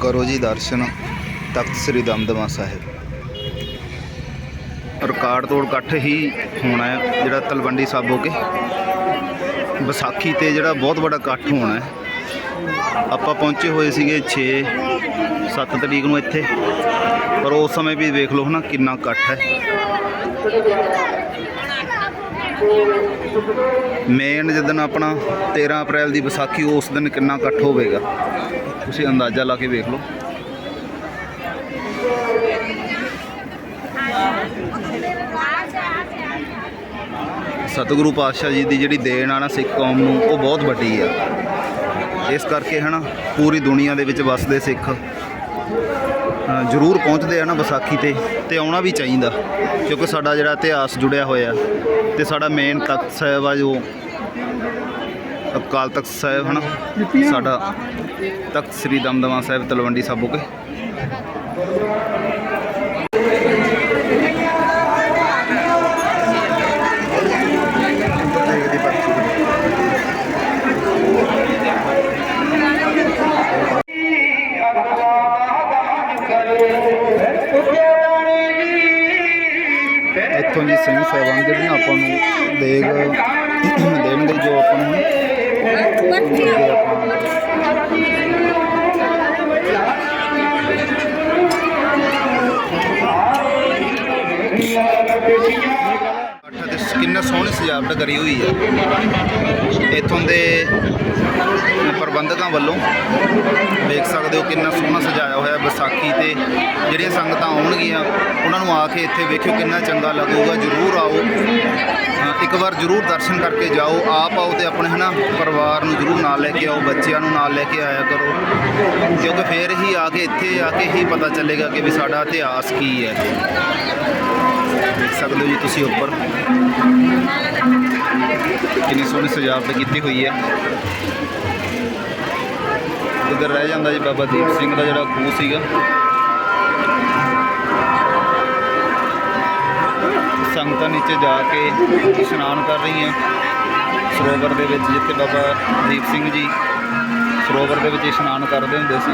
ਕਰੋ ਜੀ ਦਰਸ਼ਨ ਤਖਤ ਸ੍ਰੀ ਦਮਦਮਾ ਸਾਹਿਬ। ਰਿਕਾਰਡ ਤੋੜ ਇਕੱਠ ਹੀ ਹੋਣਾ ਹੈ, ਜਿਹੜਾ ਤਲਵੰਡੀ ਸਾਬੋ ਕੇ। ਵਿਸਾਖੀ ਤੇ ਜਿਹੜਾ ਬਹੁਤ ਵੱਡਾ ਇਕੱਠ ਹੋਣਾ ਹੈ। ਆਪਾਂ ਪਹੁੰਚੇ ਹੋਏ ਸੀਗੇ 6 7 ਤਰੀਕ ਨੂੰ ਇੱਥੇ। ਪਰ ਉਸ ਸਮੇਂ ਵੀ ਵੇਖ ਲਓ ਹਨਾ, ਕਿੰਨਾ ਇਕੱਠ ਹੈ। ਮੇਨ ਜਦੋਂ ਆਪਣਾ 13 ਅਪ੍ਰੈਲ ਦੀ ਵਿਸਾਖੀ, ਉਸ ਦਿਨ ਕਿੰਨਾ ਇਕੱਠ ਹੋਵੇਗਾ? ਤੁਸੀਂ ਅੰਦਾਜ਼ਾ ਲਾ ਕੇ ਵੇਖ ਲਓ। ਸਤਿਗੁਰੂ ਪਾਤਸ਼ਾਹ ਜੀ ਦੀ ਜਿਹੜੀ ਦੇਣ ਆ ਨਾ ਸਿੱਖ ਕੌਮ ਨੂੰ, ਉਹ ਬਹੁਤ ਵੱਡੀ ਆ। ਇਸ ਕਰਕੇ ਹਨਾ, ਪੂਰੀ ਦੁਨੀਆ ਦੇ ਵਿੱਚ ਵਸਦੇ ਸਿੱਖ। ਜ਼ਰੂਰ ਪਹੁੰਚਦੇ ਆ ਨਾ ਵਿਸਾਖੀ ਤੇ ਤੇ ਆਉਣਾ ਵੀ ਚਾਹੀਦਾ, ਕਿਉਂਕਿ ਸਾਡਾ ਜਿਹੜਾ ਇਤਿਹਾਸ ਜੁੜਿਆ ਹੋਇਆ ਤੇ ਸਾਡਾ ਮੇਨ ਤਖਤ ਸਾਹਿਬ ਆ ਜੋ ਅਕਾਲ ਤਖਤ ਸਾਹਿਬ, ਹਨਾ? ਸਾਡਾ ਤਖਤ ਸ੍ਰੀ ਦਮਦਮਾ ਸਾਹਿਬ ਤਲਵੰਡੀ ਸਾਬੋ ਕੇ। ਸਜਾਵਟ ਕਰੀ ਹੋਈ ਹੈ ਇੱਥੋਂ ਦੇ ਪ੍ਰਬੰਧਕਾਂ ਵੱਲੋਂ ਦੇਖ ਸਕਦੇ ਹੋ ਕਿੰਨਾ ਸੋਹਣਾ ਸਜਾਇਆ ਹੋਇਆ ਵਿਸਾਖੀ ਤੇ ਜਿਹੜੀਆਂ ਸੰਗਤਾਂ ਆਉਣਗੀਆਂ, ਉਹਨਾਂ ਨੂੰ ਆ ਕੇ ਇੱਥੇ ਵੇਖਿਓ ਕਿੰਨਾ ਚੰਗਾ ਲੱਗੂਗਾ। ਜਰੂਰ ਆਓ। ਇੱਕ ਵਾਰ ਜਰੂਰ ਦਰਸ਼ਨ ਕਰਕੇ ਜਾਓ। ਆਪ ਆਓ ਤੇ ਆਪਣੇ, ਹਨਾ, ਪਰਿਵਾਰ ਨੂੰ ਜਰੂਰ ਨਾਲ ਲੈ ਕੇ ਆਓ, ਬੱਚਿਆਂ ਨੂੰ ਨਾਲ ਲੈ ਕੇ ਆਇਆ ਕਰੋ। ਕਿਉਂਕਿ ਫੇਰ ਹੀ ਆ ਕੇ ਇੱਥੇ ਆ ਕੇ ਹੀ ਪਤਾ ਚੱਲੇਗਾ ਕਿ ਵੀ ਸਾਡਾ ਇਤਿਹਾਸ ਕੀ ਹੈ। ਦੇਖ ਸਕਦੇ ਹੋ ਜੀ ਤੁਸੀਂ ਉੱਪਰ। ਕਿੰਨੀ ਸੋਹਣੀ ਸਜਾਵਟ ਕੀਤੀ ਹੋਈ ਹੈ। ਇੱਧਰ ਰਹਿ ਜਾਂਦਾ ਜੀ ਬਾਬਾ ਦੀਪ ਸਿੰਘ ਦਾ ਜਿਹੜਾ ਖੂਹ ਸੀਗਾ। ਸੰਗਤਾਂ ਨੀਚੇ ਜਾ ਕੇ ਇਸ਼ਨਾਨ ਕਰ ਰਹੀਆਂ। ਸਰੋਵਰ ਦੇ ਵਿੱਚ ਜਿੱਥੇ ਬਾਬਾ ਦੀਪ ਸਿੰਘ ਜੀ ਸਰੋਵਰ ਦੇ ਵਿੱਚ ਇਸ਼ਨਾਨ ਕਰਦੇ ਹੁੰਦੇ ਸੀ।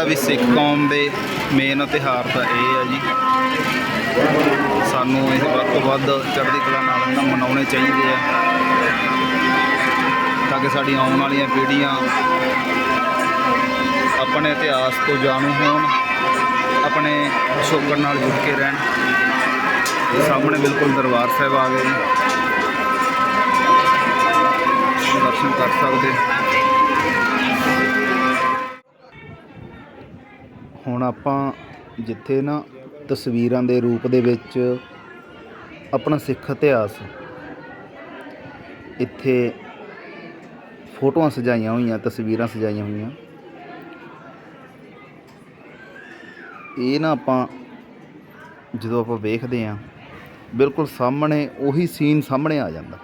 ਜਿਹੜਾ ਵੀ ਸਿੱਖ ਕੌਮ ਦੇ ਮੇਨ ਤਿਉਹਾਰ ਤਾਂ ਇਹ ਆ ਜੀ। ਸਾਨੂੰ ਇਹ ਵੱਧ ਤੋਂ ਵੱਧ ਚੜ੍ਹਦੀ ਕਲਾ ਨਾਲ ਨਾ ਮਨਾਉਣੇ ਚਾਹੀਦੇ ਆ। ਤਾਂ ਕਿ ਸਾਡੀਆਂ ਆਉਣ ਵਾਲੀਆਂ ਪੀੜ੍ਹੀਆਂ ਆਪਣੇ ਇਤਿਹਾਸ ਤੋਂ ਜਾਣੂ ਹੋਣ, ਆਪਣੇ ਪਿਛੋਕੜ ਨਾਲ ਜੁੜ ਕੇ ਰਹਿਣ। ਸਾਹਮਣੇ ਬਿਲਕੁਲ ਦਰਬਾਰ ਸਾਹਿਬ ਆ ਗਏ ਜੀ। ਦਰਸ਼ਨ ਕਰ ਸਕਦੇ। ਹੁਣ ਆਪਾਂ ਜਿੱਥੇ ਨਾ ਤਸਵੀਰਾਂ ਦੇ ਰੂਪ ਦੇ ਵਿੱਚ ਆਪਣਾ ਸਿੱਖ ਇਤਿਹਾਸ, ਇੱਥੇ ਫੋਟੋਆਂ ਸਜਾਈਆਂ ਹੋਈਆਂ, ਤਸਵੀਰਾਂ ਸਜਾਈਆਂ ਹੋਈਆਂ। ਇਹ ਨਾ ਆਪਾਂ ਜਦੋਂ ਆਪਾਂ ਵੇਖਦੇ ਆਂ ਬਿਲਕੁਲ ਸਾਹਮਣੇ ਉਹੀ ਸੀਨ ਸਾਹਮਣੇ ਆ ਜਾਂਦਾ।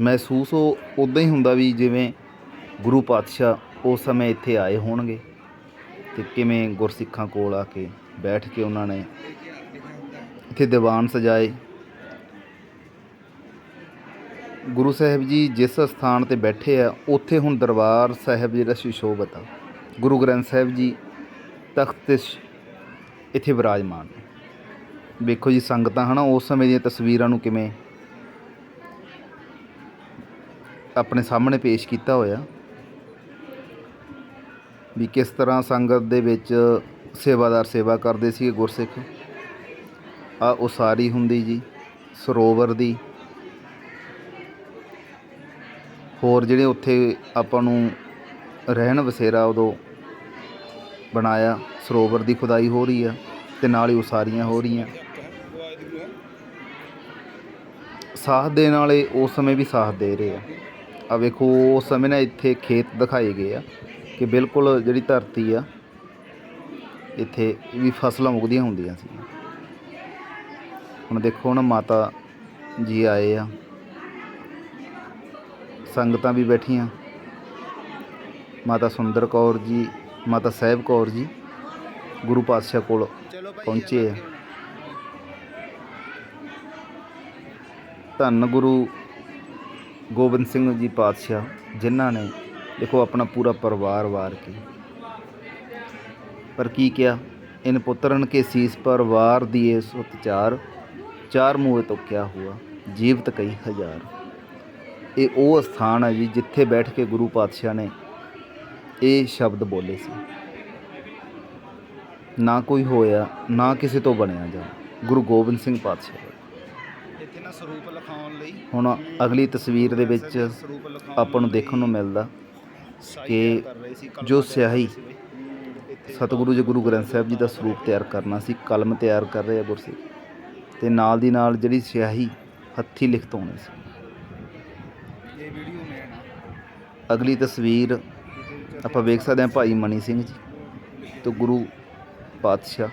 ਮਹਿਸੂਸ ਉਹ ਉਦਾਂ ਹੀ ਹੁੰਦਾ ਵੀ ਜਿਵੇਂ ਗੁਰੂ ਪਾਤਸ਼ਾਹ ਉਸ ਸਮੇਂ ਇੱਥੇ ਆਏ ਹੋਣਗੇ ਤੇ ਕਿਵੇਂ ਗੁਰਸਿੱਖਾਂ ਕੋਲ ਆ ਕੇ ਬੈਠ ਕੇ ਉਹਨਾਂ ਨੇ ਇੱਥੇ ਦੀਵਾਨ ਸਜਾਏ। ਗੁਰੂ ਸਾਹਿਬ ਜੀ ਜਿਸ ਸਥਾਨ ਤੇ ਬੈਠੇ ਆ, ਉੱਥੇ ਹੁਣ ਦਰਬਾਰ ਸਾਹਿਬ ਜਿਹੜਾ ਸੁਸ਼ੋਭਤ ਆ। ਗੁਰੂ ਗ੍ਰੰਥ ਸਾਹਿਬ ਜੀ ਤਖਤ ਤੇ ਇੱਥੇ ਵਿਰਾਜਮਾਨ ਵੇਖੋ ਜੀ ਸੰਗਤਾਂ ਹਨਾ, ਉਸ ਸਮੇਂ ਦੀਆਂ ਤਸਵੀਰਾਂ ਨੂੰ ਕਿਵੇਂ ਆਪਣੇ ਸਾਹਮਣੇ ਪੇਸ਼ ਕੀਤਾ ਹੋਇਆ। ਵੀ ਕਿਸ ਤਰ੍ਹਾਂ ਸੰਗਤ ਦੇ ਵਿੱਚ ਸੇਵਾਦਾਰ ਸੇਵਾ ਕਰਦੇ ਸੀ ਗੁਰਸਿੱਖ? ਆ ਉਸਾਰੀ ਹੁੰਦੀ ਜੀ, ਸਰੋਵਰ ਦੀ। ਹੋਰ ਜਿਹੜੇ ਉੱਥੇ ਆਪਾਂ ਨੂੰ ਰਹਿਣ ਵਸੇਰਾ ਉਦੋਂ ਬਣਾਇਆ, ਸਰੋਵਰ ਦੀ ਖੁਦਾਈ ਹੋ ਰਹੀ ਆ ਤੇ ਨਾਲ ਹੀ ਉਸਾਰੀਆਂ ਹੋ ਰਹੀਆਂ। ਸਾਥ ਦੇਣ ਵਾਲੇ ਉਸ ਸਮੇਂ ਵੀ ਸਾਥ ਦੇ ਰਹੇ ਆ। ਆ ਵੇਖੋ, ਉਸ ਸਮੇਂ ਨਾ ਇੱਥੇ ਖੇਤ ਦਿਖਾਏ ਗਏ ਆ। ਕਿ ਬਿਲਕੁਲ ਜਿਹੜੀ ਧਰਤੀ ਆ ਇੱਥੇ ਵੀ ਫਸਲਾਂ ਉਗਦੀਆਂ ਹੁੰਦੀਆਂ ਸੀ। ਹੁਣ ਦੇਖੋ ਹੁਣ ਮਾਤਾ ਜੀ ਆਏ ਆ। ਸੰਗਤਾਂ ਵੀ ਬੈਠੀਆਂ। ਮਾਤਾ ਸੁੰਦਰ ਕੌਰ ਜੀ ਮਾਤਾ ਸਾਹਿਬ ਕੌਰ ਜੀ ਗੁਰੂ ਪਾਤਸ਼ਾਹ ਕੋਲ ਪਹੁੰਚੇ ਆ। ਧੰਨ ਗੁਰੂ ਗੋਬਿੰਦ ਸਿੰਘ ਜੀ ਪਾਤਸ਼ਾਹ ਜਿਨ੍ਹਾਂ ਨੇ ਦੇਖੋ ਆਪਣਾ ਪੂਰਾ ਪਰਿਵਾਰ ਵਾਰ ਕੇ। ਪਰ ਕੀ ਕਿਹਾ? ਇਨ ਪੁੱਤਰਨ ਕੇ ਸੀਸ ਪਰ ਵਾਰ ਦੀਏ ਸੁਤ ਚਾਰ ਚਾਰ ਮੂਹੇ ਤੋਂ ਕਿਆ ਹੁਆ? ਜੀਵਤ ਕਈ ਹਜ਼ਾਰ। ਇਹ ਉਹ ਸਥਾਨ ਹੈ ਜੀ ਜਿੱਥੇ ਬੈਠ ਕੇ ਗੁਰੂ ਪਾਤਸ਼ਾਹ ਨੇ ਇਹ ਸ਼ਬਦ ਬੋਲੇ ਸੀ। ਨਾ ਕੋਈ ਹੋਇਆ ਨਾ ਕਿਸੇ ਤੋਂ ਬਣਿਆ ਜਾ। ਗੁਰੂ ਗੋਬਿੰਦ ਸਿੰਘ ਪਾਤਸ਼ਾਹ। ਇੱਥੇ ਨਾ ਸਰੂਪ ਲਿਖਾਉਣ ਲਈ ਹੁਣ ਅਗਲੀ ਤਸਵੀਰ ਦੇ ਵਿੱਚ ਆਪਾਂ ਨੂੰ ਦੇਖਣ ਨੂੰ ਮਿਲਦਾ। ਕਿ ਜੋ ਸਿਆਹੀ ਸਤਿਗੁਰੂ ਜੀ ਗੁਰੂ ਗ੍ਰੰਥ ਸਾਹਿਬ ਜੀ ਦਾ ਸਰੂਪ ਤਿਆਰ ਕਰਨਾ ਸੀ, ਕਲਮ ਤਿਆਰ ਕਰ ਰਹੇ ਆ ਗੁਰਸਿੱਖ ਤੇ ਨਾਲ ਦੀ ਨਾਲ ਜਿਹੜੀ ਸਿਆਹੀ ਹੱਥੀ ਲਿਖਤ ਹੋਣੀ ਸੀ। ਇਹ ਵੀਡੀਓ ਮੈਂ ਅਗਲੀ ਤਸਵੀਰ ਆਪਾਂ ਵੇਖ ਸਕਦੇ ਹਾਂ ਭਾਈ ਮਣੀ ਸਿੰਘ ਜੀ ਤੋਂ ਗੁਰੂ ਪਾਤਸ਼ਾਹ,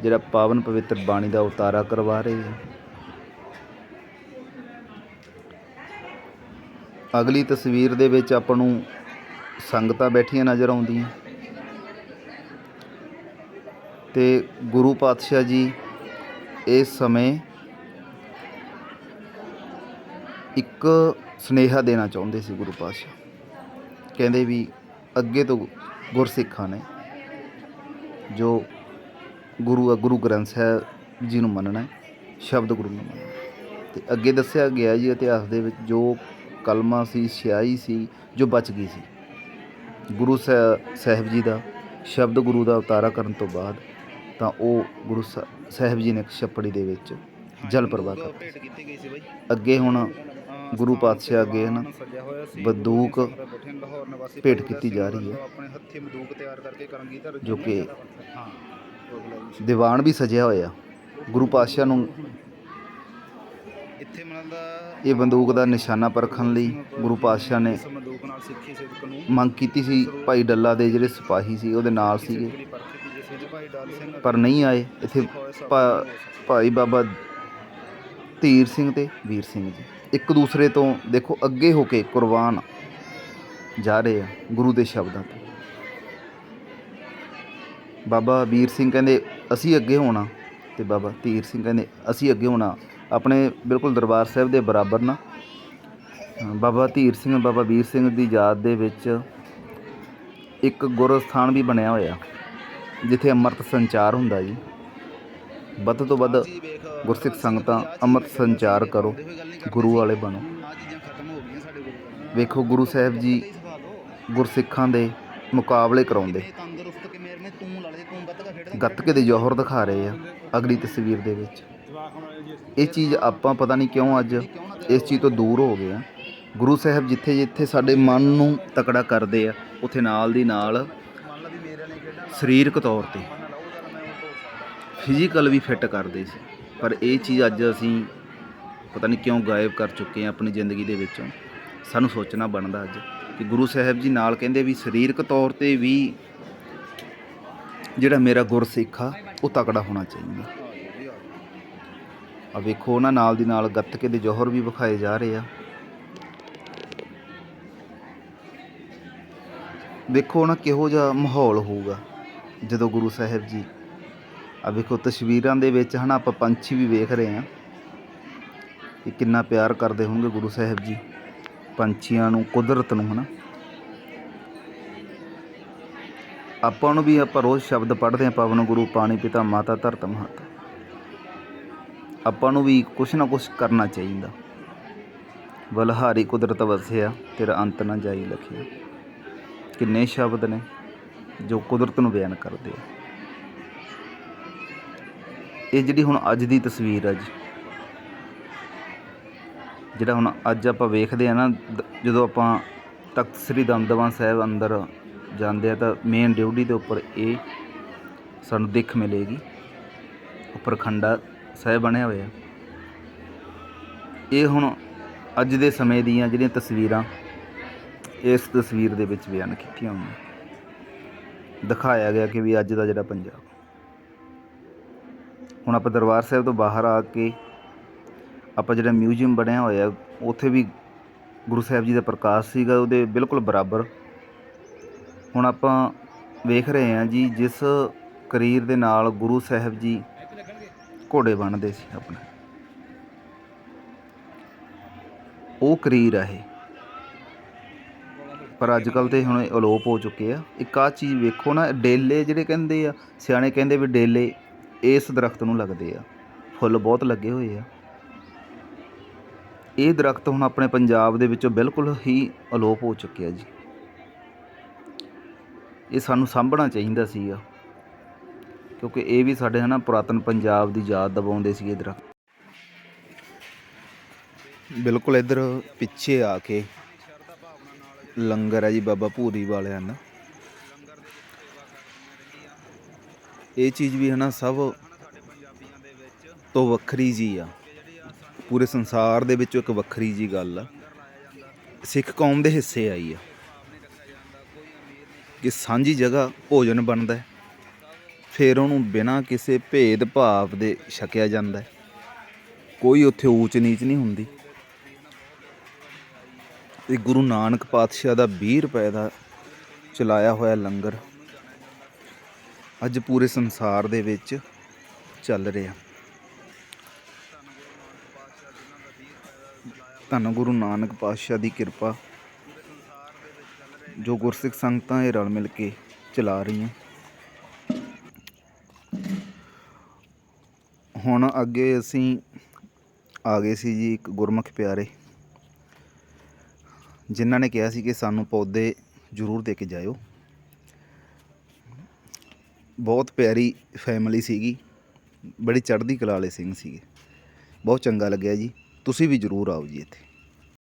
ਜਿਹੜਾ ਪਾਵਨ ਪਵਿੱਤਰ ਬਾਣੀ ਦਾ ਉਤਾਰਾ ਕਰਵਾ ਰਹੇ ਹੈ ਅਗਲੀ ਤਸਵੀਰ ਦੇ ਵਿੱਚ ਆਪਾਂ ਨੂੰ ਸੰਗਤਾਂ ਬੈਠੀਆਂ ਨਜ਼ਰ ਆਉਂਦੀਆਂ ਤੇ ਗੁਰੂ ਪਾਤਸ਼ਾਹ ਜੀ ਇਸ ਸਮੇਂ ਇੱਕ ਸੁਨੇਹਾ ਦੇਣਾ ਚਾਹੁੰਦੇ ਸੀ ਗੁਰੂ ਪਾਤਸ਼ਾਹ ਕਹਿੰਦੇ ਵੀ ਅੱਗੇ ਤੋਂ ਗੁਰਸਿੱਖਾਂ ਨੇ ਜੋ ਗੁਰੂ ਗੁਰੂ ਗ੍ਰੰਥ ਸਾਹਿਬ ਜੀ ਨੂੰ ਮੰਨਣਾ ਸ਼ਬਦ ਗੁਰੂ ਨੂੰ ਮੰਨਣਾ ਹੈ। ਤੇ ਅੱਗੇ ਦੱਸਿਆ ਗਿਆ ਜੀ ਇਤਿਹਾਸ ਦੇ ਵਿੱਚ ਜੋ ਕਲਮਾ ਸੀ ਸਿਆਹੀ ਸੀ ਜੋ ਬਚ ਗਈ ਸੀ। ਗੁਰੂ ਸਾਹਿ- ਸਾਹਿਬ ਜੀ ਦਾ ਸ਼ਬਦ ਗੁਰੂ ਦਾ ਉਤਾਰਾ ਕਰਨ ਤੋਂ ਬਾਅਦ ਤਾਂ ਉਹ ਗੁਰੂ ਸਾਹਿਬ ਜੀ ਨੇ ਇੱਕ ਛੱਪੜੀ ਦੇ ਵਿੱਚ ਜਲ ਪ੍ਰਵਾਹ ਕਰ ਭੇਟ ਕੀਤੀ ਗਈ ਸੀ ਬਈ। ਅੱਗੇ ਹੁਣ ਗੁਰੂ ਪਾਤਸ਼ਾਹ ਅੱਗੇ ਹਨ ਬੰਦੂਕ ਭੇਟ ਕੀਤੀ ਜਾ ਰਹੀ ਹੈ। ਜੋ ਕਿ। ਦੀਵਾਨ ਵੀ ਸਜਿਆ ਹੋਇਆ। ਗੁਰੂ ਪਾਤਸ਼ਾਹ ਨੂੰ ਇੱਥੇ ਇਹ ਬੰਦੂਕ ਦਾ ਨਿਸ਼ਾਨਾ ਪਰਖਣ ਲਈ ਗੁਰੂ ਪਾਤਸ਼ਾਹ ਨੇ ਇਸ ਬੰਦੂਕ ਨਾਲ ਸਿੱਖੀ ਸਿੱਖ ਨੂੰ ਮੰਗ ਕੀਤੀ ਸੀ। ਭਾਈ ਡੱਲਾ ਦੇ ਜਿਹੜੇ ਸਿਪਾਹੀ ਸੀ ਉਹਦੇ ਨਾਲ ਸੀਗੇ। ਪਰ ਨਹੀਂ ਆਏ। ਇੱਥੇ ਭਾਈ ਬਾਬਾ ਧੀਰ ਸਿੰਘ ਤੇ ਵੀਰ ਸਿੰਘ ਜੀ। ਇੱਕ ਦੂਸਰੇ ਤੋਂ ਦੇਖੋ ਅੱਗੇ ਹੋ ਕੇ ਕੁਰਬਾਨ ਜਾ ਰਹੇ ਆ ਗੁਰੂ ਦੇ ਸ਼ਬਦਾਂ ਤੇ। ਬਾਬਾ ਵੀਰ ਸਿੰਘ ਕਹਿੰਦੇ ਅਸੀਂ ਅੱਗੇ ਹੋਣਾ। ਤੇ ਬਾਬਾ ਧੀਰ ਸਿੰਘ ਕਹਿੰਦੇ ਅਸੀਂ ਅੱਗੇ ਹੋਣਾ। ਆਪਣੇ ਬਿਲਕੁਲ ਦਰਬਾਰ ਸਾਹਿਬ ਦੇ ਬਰਾਬਰ ਨਾ। ਬਾਬਾ ਧੀਰ ਸਿੰਘ, ਬਾਬਾ ਵੀਰ ਸਿੰਘ ਦੀ ਯਾਦ ਦੇ ਵਿੱਚ ਇੱਕ ਗੁਰਸਥਾਨ ਵੀ ਬਣਿਆ ਹੋਇਆ, ਜਿੱਥੇ ਅੰਮ੍ਰਿਤ ਸੰਚਾਰ ਹੁੰਦਾ ਜੀ। ਵੱਧ ਤੋਂ ਵੱਧ ਗੁਰਸਿੱਖ ਸੰਗਤਾਂ ਅੰਮ੍ਰਿਤ ਸੰਚਾਰ ਕਰੋ, ਗੁਰੂ ਵਾਲੇ ਬਣੋ। ਵੇਖੋ ਗੁਰੂ ਸਾਹਿਬ ਜੀ ਗੁਰਸਿੱਖਾਂ ਦੇ ਮੁਕਾਬਲੇ ਕਰਾਉਂਦੇ। ਇਹ ਤੰਦਰੁਸਤ ਗੱਤਕੇ ਦੇ ਜੋਹਰ ਦਿਖਾ ਰਹੇ ਆ, ਅਗਲੀ ਤਸਵੀਰ ਦੇ ਵਿੱਚ। ਇਹ ਚੀਜ਼ ਆਪਾਂ ਪਤਾ ਨਹੀਂ ਕਿਉਂ ਅੱਜ ਇਸ ਚੀਜ਼ ਤੋਂ ਦੂਰ ਹੋ ਗਏ ਆ। ਗੁਰੂ ਸਾਹਿਬ ਜਿੱਥੇ ਜਿੱਥੇ ਸਾਡੇ ਮਨ ਨੂੰ ਤਕੜਾ ਕਰਦੇ ਆ, ਉੱਥੇ ਨਾਲ ਦੀ ਨਾਲ ਸਰੀਰਕ ਤੌਰ ਤੇ ਫਿਜ਼ੀਕਲ ਵੀ ਫਿੱਟ ਕਰਦੇ ਸੀ। ਪਰ ਇਹ ਚੀਜ਼ ਅੱਜ ਅਸੀਂ ਪਤਾ ਨਹੀਂ ਕਿਉਂ ਗਾਇਬ ਕਰ ਚੁੱਕੇ ਆ ਆਪਣੀ ਜ਼ਿੰਦਗੀ ਦੇ ਵਿੱਚੋਂ। ਸਾਨੂੰ ਸੋਚਣਾ ਬਣਦਾ ਅੱਜ ਕਿ ਗੁਰੂ ਸਾਹਿਬ ਜੀ ਨਾਲ ਕਹਿੰਦੇ ਵੀ ਸਰੀਰਕ ਤੌਰ ਤੇ ਵੀ ਜਿਹੜਾ ਮੇਰਾ ਗੁਰਸਿੱਖ ਆ, ਉਹ ਤਕੜਾ ਹੋਣਾ ਚਾਹੀਦਾ। ਆ ਵੇਖੋ ਉਹਨਾਂ ਨਾਲ ਦੀ ਨਾਲ ਗੱਤਕੇ ਦੇ ਜੋਹਰ ਵੀ ਵਿਖਾਏ ਜਾ ਰਹੇ ਆ। ਵੇਖੋ ਨਾ ਕਿਹੋ ਜਿਹਾ ਮਾਹੌਲ ਹੋਊਗਾ ਜਦੋਂ ਗੁਰੂ ਸਾਹਿਬ ਜੀ, ਆ ਵੇਖੋ ਤਸਵੀਰਾਂ ਦੇ ਵਿੱਚ ਹਨਾ ਆਪਾਂ ਪੰਛੀ ਵੀ ਵੇਖ ਰਹੇ ਹਾਂ ਕਿ ਕਿੰਨਾ ਪਿਆਰ ਕਰਦੇ ਹੋਣਗੇ ਗੁਰੂ ਸਾਹਿਬ ਜੀ ਪੰਛੀਆਂ ਨੂੰ, ਕੁਦਰਤ ਨੂੰ ਹਨਾ। ਆਪਾਂ ਨੂੰ ਵੀ ਆਪਾਂ ਰੋਜ਼ ਸ਼ਬਦ ਪੜ੍ਹਦੇ ਹਾਂ ਪਵਨ ਗੁਰੂ, ਪਾਣੀ ਪਿਤਾ, ਮਾਤਾ ਧਰਤ ਮਹਤ। ਆਪਾਂ ਨੂੰ ਵੀ ਕੁਛ ਨਾ ਕੁਛ ਕਰਨਾ ਚਾਹੀਦਾ। ਬਲਹਾਰੀ ਕੁਦਰਤ ਵਸਿਆ, ਤੇਰਾ ਅੰਤ ਨਾ ਜਾਈ ਲਖਿਆ। ਕਿੰਨੇ ਸ਼ਬਦ ਨੇ ਜੋ ਕੁਦਰਤ ਨੂੰ ਬਿਆਨ ਕਰਦੇ ਆ। ਇਹ ਜਿਹੜੀ ਹੁਣ ਅੱਜ ਦੀ ਤਸਵੀਰ ਆ ਜੀ, ਜਿਹੜਾ ਹੁਣ ਅੱਜ ਆਪਾਂ ਵੇਖਦੇ ਆ ਨਾ ਜਦੋਂ ਆਪਾਂ ਤਖਤ ਸ੍ਰੀ ਦਮਦਮਾ ਸਾਹਿਬ ਅੰਦਰ ਜਾਂਦੇ ਆ ਤਾਂ ਮੇਨ ਡਿਊਟੀ ਦੇ ਉੱਪਰ ਇਹ ਸਾਨੂੰ ਦਿੱਖ ਮਿਲੇਗੀ। ਉੱਪਰ ਖੰਡਾ ਸਾਹਿਬ ਬਣਿਆ ਹੋਇਆ। ਇਹ ਹੁਣ ਅੱਜ ਦੇ ਸਮੇਂ ਦੀਆਂ ਜਿਹੜੀਆਂ ਤਸਵੀਰਾਂ, ਇਸ ਤਸਵੀਰ ਦੇ ਵਿੱਚ ਬਿਆਨ ਕੀਤੀਆਂ ਹੋਈਆਂ। ਦਿਖਾਇਆ ਗਿਆ ਕਿ ਵੀ ਅੱਜ ਦਾ ਜਿਹੜਾ ਪੰਜਾਬ। ਹੁਣ ਆਪਾਂ ਦਰਬਾਰ ਸਾਹਿਬ ਤੋਂ ਬਾਹਰ ਆ ਕੇ ਆਪਾਂ ਜਿਹੜਾ ਮਿਊਜ਼ੀਅਮ ਬਣਿਆ ਹੋਇਆ, ਉੱਥੇ ਵੀ ਗੁਰੂ ਸਾਹਿਬ ਜੀ ਦਾ ਪ੍ਰਕਾਸ਼ ਸੀਗਾ, ਉਹਦੇ ਬਿਲਕੁਲ ਬਰਾਬਰ। ਹੁਣ ਆਪਾਂ ਵੇਖ ਰਹੇ ਹਾਂ ਜੀ, ਜਿਸ ਕਰੀਰ ਦੇ ਨਾਲ ਗੁਰੂ ਸਾਹਿਬ ਜੀ ਘੋੜੇ ਬੰਨ੍ਹਦੇ ਸੀ ਆਪਣੇ। ਉਹ ਕਰੀਰ ਆ ਇਹ। ਪਰ ਅੱਜ ਕੱਲ ਤੇ ਹੁਣ ਅਲੋਪ ਹੋ ਚੁੱਕੇ ਆ। ਇੱਕ ਆ ਚੀਜ਼ ਵੇਖੋ ਨਾ, ਡੇਲੇ ਜਿਹੜੇ ਕਹਿੰਦੇ ਆ, ਸਿਆਣੇ ਕਹਿੰਦੇ ਵੀ ਡੇਲੇ ਇਸ ਦਰਖਤ ਨੂੰ ਲੱਗਦੇ ਆ। ਫੁੱਲ ਬਹੁਤ ਲੱਗੇ ਹੋਏ ਆ। ਇਹ ਦਰਖਤ ਹੁਣ ਆਪਣੇ ਪੰਜਾਬ ਦੇ ਵਿੱਚੋਂ ਬਿਲਕੁਲ ਹੀ ਅਲੋਪ ਹੋ ਚੁੱਕਿਆ ਜੀ। ਇਹ ਸਾਨੂੰ ਸਾਂਭਣਾ ਚਾਹੀਦਾ ਸੀਗਾ। ਕਿਉਂਕਿ ਇਹ ਵੀ ਸਾਡੇ ਹਨਾ ਪੁਰਾਤਨ ਪੰਜਾਬ ਦੀ ਯਾਦ ਦਿਵਾਉਂਦੇ ਸੀਗੇ ਇਹ ਦਰਖਤ। ਬਿਲਕੁਲ ਇੱਧਰ ਪਿੱਛੇ ਆ ਕੇ ਲੰਗਰ ਹੈ ਜੀ ਬਾਬਾ ਭੂਰੀ ਵਾਲਿਆਂ ਦਾ। ਇਹ ਚੀਜ਼ ਵੀ ਹਨਾ ਸਭ ਤੋਂ ਵੱਖਰੀ ਜੀ ਆ। ਪੂਰੇ ਸੰਸਾਰ ਦੇ ਵਿੱਚੋਂ ਇੱਕ ਵੱਖਰੀ ਜੀ ਗੱਲ ਆ। ਸਿੱਖ ਕੌਮ ਦੇ ਹਿੱਸੇ ਆਈ ਆ। ਕਿ ਸਾਂਝੀ ਜਗ੍ਹਾ ਭੋਜਨ ਬਣਦਾ ਹੈ। ਫਿਰ ਉਹਨੂੰ ਬਿਨਾਂ ਕਿਸੇ ਭੇਦ ਭਾਵ ਦੇ ਛਕਿਆ ਜਾਂਦਾ ਕੋਈ ਉੱਥੇ ਊਚ ਨੀਚ ਨਹੀਂ ਹੁੰਦੀ। ਇਹ ਗੁਰੂ ਨਾਨਕ ਪਾਤਸ਼ਾਹ ਦਾ 20 ਰੁਪਏ ਦਾ ਚਲਾਇਆ ਹੋਇਆ ਲੰਗਰ ਅੱਜ ਪੂਰੇ ਸੰਸਾਰ ਦੇ ਵਿੱਚ ਚੱਲ ਰਿਹਾ। ਧੰਨ ਗੁਰੂ ਨਾਨਕ ਪਾਤਸ਼ਾਹ ਦੀ ਕਿਰਪਾ ਜੋ ਗੁਰਸਿੱਖ ਸੰਗਤਾਂ ਇਹ ਰਲ ਮਿਲ ਕੇ ਚਲਾ ਰਹੀਆਂ। ਹੁਣ ਅੱਗੇ ਅਸੀਂ ਆ ਗਏ ਸੀ ਜੀ ਇੱਕ ਗੁਰਮੁਖ ਪਿਆਰੇ। ਜਿਨ੍ਹਾਂ ਨੇ ਕਿਹਾ ਸੀ ਕਿ ਸਾਨੂੰ ਪੌਦੇ ਜ਼ਰੂਰ ਦੇ ਕੇ ਜਾਇਓ। ਬਹੁਤ ਪਿਆਰੀ ਫੈਮਿਲੀ ਸੀਗੀ। ਬੜੀ ਚੜ੍ਹਦੀ ਕਲਾ ਵਾਲੇ ਸਿੰਘ ਸੀਗੇ। ਬਹੁਤ ਚੰਗਾ ਲੱਗਿਆ ਜੀ। ਤੁਸੀਂ ਵੀ ਜ਼ਰੂਰ ਆਓ ਜੀ ਇੱਥੇ।